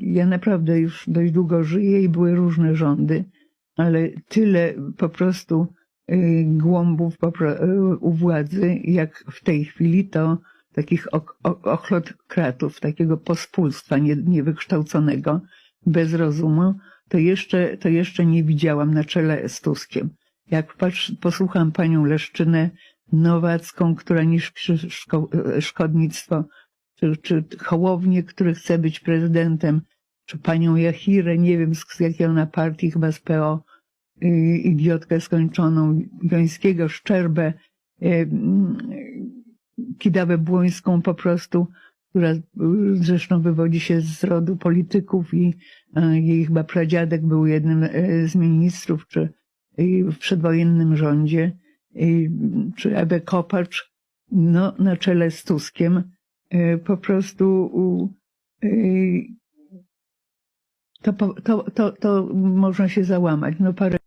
ja naprawdę już dość długo żyję i były różne rządy, ale tyle po prostu y, głąbów y, u władzy, jak w tej chwili, to takich ok- o- ochlokratów, takiego pospólstwa nie, niewykształconego, bez rozumu, to jeszcze, to jeszcze nie widziałam na czele z Tuskiem. Jak patrz, posłucham panią Leszczynę Nowacką, która niszczy szko- szkodnictwo, czy, czy Hołownię, który chce być prezydentem, czy panią Jachirę, nie wiem z, jakiej ona partii, chyba z PO, idiotkę skończoną, Jońskiego, Szczerbę, mm, Kidawę Błońską po prostu, która zresztą wywodzi się z rodu polityków i y, jej chyba pradziadek był jednym y, z ministrów, czy w przedwojennym rządzie, czy Ewę Kopacz, no, na czele z Tuskiem, po prostu y, to, to, to, to można się załamać. No parę